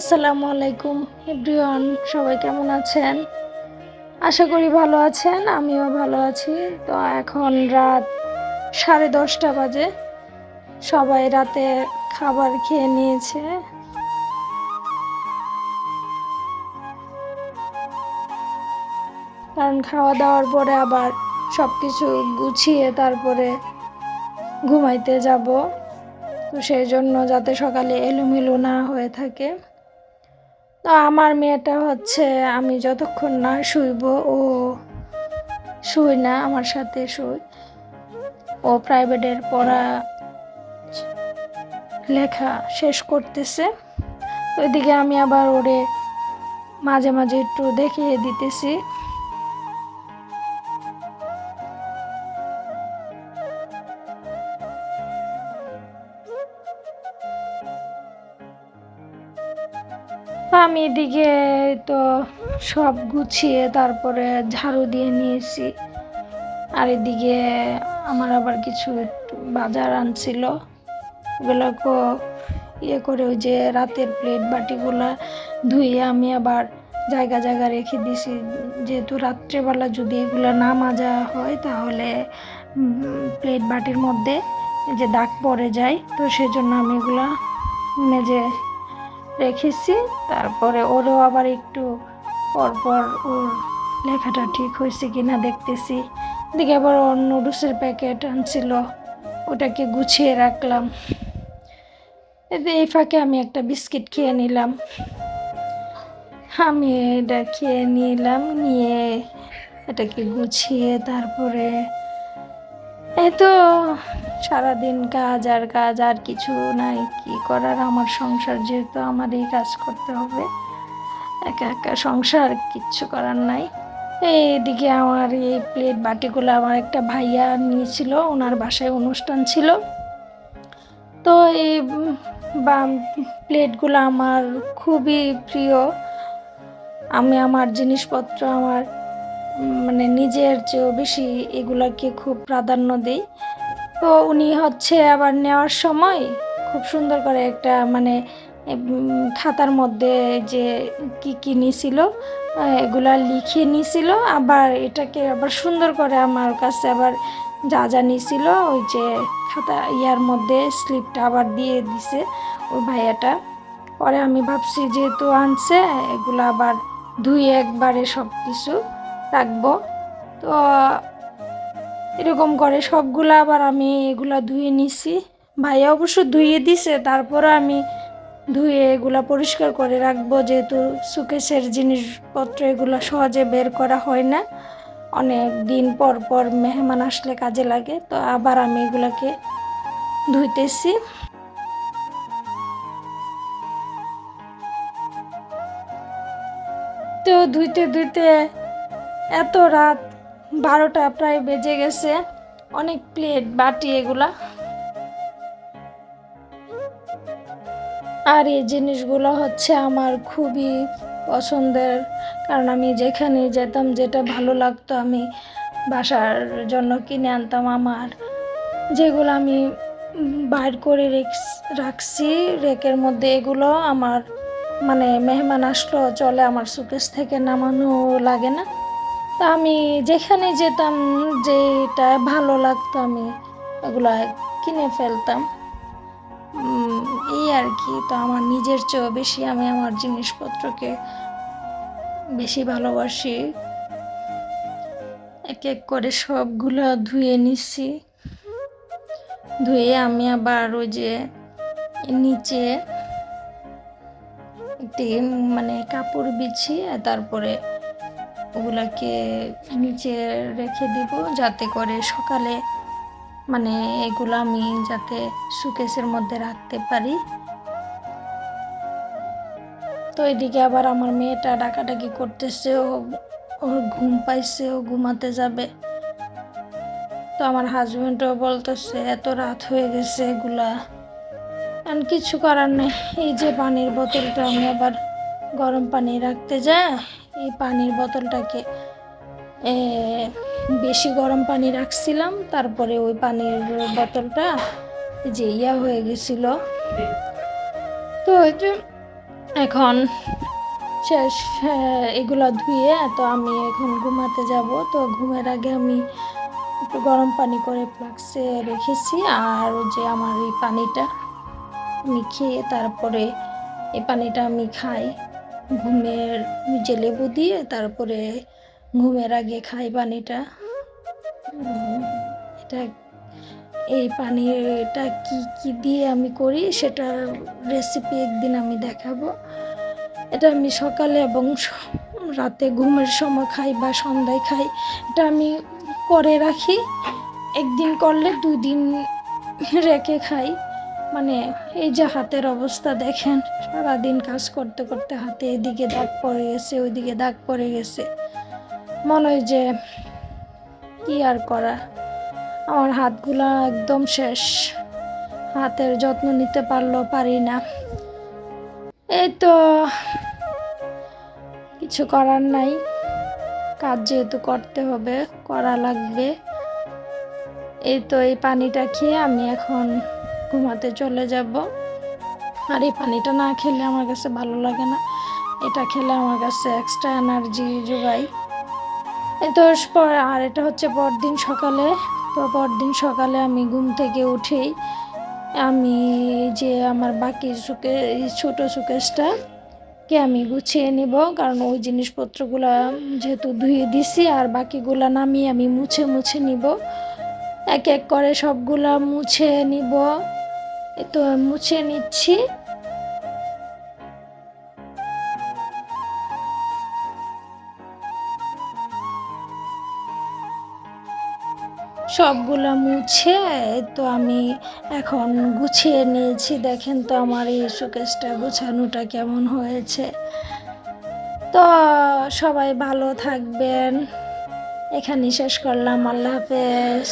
আসসালামু আলাইকুম, এভরিওয়ান, সবাই কেমন আছেন? আশা করি ভালো আছেন, আমিও ভালো আছি। তো এখন রাত সাড়ে দশটা বাজে। সবাই রাতে খাবার খেয়ে নিয়েছে। কারণ খাওয়া দাওয়ার পরে আবার সব কিছু গুছিয়ে তারপরে ঘুমাইতে যাব। তো সেই জন্য যাতে সকালে এলোমেলো না হয়ে থাকে। তো আমার মেয়েটা হচ্ছে আমি যতক্ষণ না শুইব, ও শুই না, আমার সাথে শুই। ও প্রাইভেটের পড়া লেখা শেষ করতেছে। ওইদিকে আমি আবার ওরে মাঝে মাঝে একটু দেখিয়ে দিতেছি। আমি এদিকে তো সব গুছিয়ে তারপরে ঝাড়ু দিয়ে নিয়েছি। আর এদিকে আমার আবার কিছু বাজার আনছিল। ওগুলোকে ইয়ে করে ওই যে রাতের প্লেট বাটিগুলা ধুয়ে আমি আবার জায়গা জায়গা রেখে দিছি যেহেতু রাত্রেবেলা যদি এগুলো না মাজা হয় তাহলে প্লেট বাটির মধ্যে যে দাগ পড়ে যায়, তো সেজন্য আমি এগুলা মেজে রেখেছি, তারপরে ওরও আবার একটু পরপর ওর লেখাটা ঠিক হয়েছে কি না দেখতেছি। এদিকে আবার ওর নুডলসের প্যাকেট আনছিল, ওটাকে গুছিয়ে রাখলাম। এতে এই ফাঁকে আমি একটা বিস্কিট খেয়ে নিলাম। আমি এটা খেয়ে নিলাম, নিয়ে এটাকে গুছিয়ে তারপরে এই তো সারাদিন কাজ আর কাজ আর কিছু নাই, কি করার? আমার সংসার যেহেতু আমার এই কাজ করতে হবে। একা একা সংসার, কিচ্ছু করার নাই। এইদিকে আমার এই প্লেট বাটিগুলো আমার একটা ভাইয়া নিয়েছিল, ওনার বাসায় অনুষ্ঠান ছিল। তো এই প্লেটগুলো আমার খুবই প্রিয়। আমি আমার জিনিসপত্র আমার মানে নিজের চেয়েও বেশি এগুলাকে খুব প্রাধান্য দিই। তো উনি হচ্ছে আবার নেওয়ার সময় খুব সুন্দর করে একটা মানে খাতার মধ্যে যে কি কি নিছিল এগুলা লিখে নিছিল, আবার এটাকে আবার সুন্দর করে আমার কাছে আবার যা যা নিছিল, ওই যে খাতা ইয়ার মধ্যে স্লিপটা আবার দিয়ে দিছে ওই ভাইয়াটা। পরে আমি ভাবছি যেহেতু আনছে, এগুলো আবার ধুয়ে একবারে সব কিছু রাখব। তো এরকম করে সবগুলো আবার আমি এগুলা ধুয়ে নিছি। ভাইয়া অবশ্য ধুয়ে দিছে তারপরে আমি ধুয়ে এগুলা পরিষ্কার করে রাখব, যেহেতু সুকেশের জিনিসপত্র এগুলো সহজে বের করা হয় না। অনেক দিন পর পর মেহমান আসলে কাজে লাগে, তো আবার আমি এগুলাকে ধুইতেছি। তো ধুইতে ধুইতে এত রাত বারোটা প্রায় বেজে গেছে। অনেক প্লেট বাটি এগুলা। আর এই জিনিসগুলো হচ্ছে আমার খুবই পছন্দের। কারণ আমি যেখানে যেতাম, যেটা ভালো লাগতো, আমি বাসার জন্য কিনে আনতাম আমার। যেগুলো আমি বাইর করে রাখছি, রেকের মধ্যে এগুলো আমার মানে মেহমান আসলো, চলে আমার সুকেশ থেকে নামানো লাগে না। তা আমি যেখানে যেতাম, যেটা ভালো লাগতো আমি, ওগুলো কিনে ফেলতাম। এই আর কি, তো আমার নিজের চেয়েও বেশি আমি আমার জিনিসপত্রকে বেশি ভালোবাসি। এক এক করে সবগুলো ধুয়ে নিচ্ছি ধুয়ে আমি আবার ওই যে নিচে একটি মানে কাপড় বিছিয়ে তারপরে ওগুলাকে নিচে রেখে দিব যাতে করে সকালে মানে এগুলো আমি যাতে সুকেসের মধ্যে রাখতে পারি। তো এদিকে আবার আমার মেয়েটা ডাকাডাকি করতেছে, ও ওর ঘুম পাইছে, ও ঘুমাতে যাবে। তো আমার হাজব্যান্ডও বলতেছে, এত রাত হয়ে গেছে এগুলা। কারণ কিছু করার নেই। এই যে পানির বোতলটা আমি আবার গরম পানি রাখতে যায় এই পানির বোতলটাকে বেশি গরম পানি রাখছিলাম, তারপরে ওই পানির বোতলটা যে ইয়া হয়ে গেছিল। তো এখন শেষ এগুলো ধুয়ে তো আমি এখন ঘুমাতে যাব। তো ঘুমের আগে আমি একটু গরম পানি করে ফ্লাক্সে রেখেছি, আর যে আমার এই পানিটা আমি খেয়ে তারপরে এই পানিটা আমি খাই। ঘুমের যে লেবু দিয়ে তারপরে ঘুমের আগে খাই পানিটা। এটা এই পানিটা কি কি দিয়ে আমি করি সেটার রেসিপি একদিন আমি দেখাবো। এটা আমি সকালে এবং রাতে ঘুমের সময় খাই বা সন্ধ্যায় খাই, এটা আমি করে রাখি। একদিন করলে দুই দিন রেখে খাই। মানে এই যে হাতের অবস্থা দেখেন, সারাদিন কাজ করতে করতে হাতে এদিকে দাগ পড়ে গেছে, ওইদিকে দাগ পড়ে গেছে। মনে হয় যে কি আর করা? আমার হাতগুলা একদম শেষ। হাতের যত্ন নিতে পারলেও পারি না। এই তো কিছু করার নাই। কাজ যেহেতু করতে হবে, করা লাগবে। এই তো এই পানিটা খেয়ে আমি এখন ঘুমাতে চলে যাব। আর এই পানিটা না খেলে আমার কাছে ভালো লাগে না। এটা খেলে আমার কাছে এক্সট্রা এনার্জি যোগায়। তো পর, আর এটা হচ্ছে পরদিন সকালে। তো পরদিন সকালে আমি ঘুম থেকে উঠেই আমি যে আমার বাকি সুকে ছোটো সুকেশটা কে আমি গুছিয়ে নিব। কারণ ওই জিনিসপত্রগুলো যেহেতু ধুয়ে দিছি আর বাকিগুলা নামিয়ে আমি মুছে মুছে নিব। এক এক করে সবগুলা মুছে নিব। তো মুছে নিচ্ছি। সবগুলা মুছে, তো আমি এখন গুছিয়ে নিয়েছি। দেখেন তো আমার এই শোকেসটা গোছানোটা কেমন হয়েছে। তো সবাই ভালো থাকবেন। এখানে শেষ করলাম। আল্লাহ হাফেজ।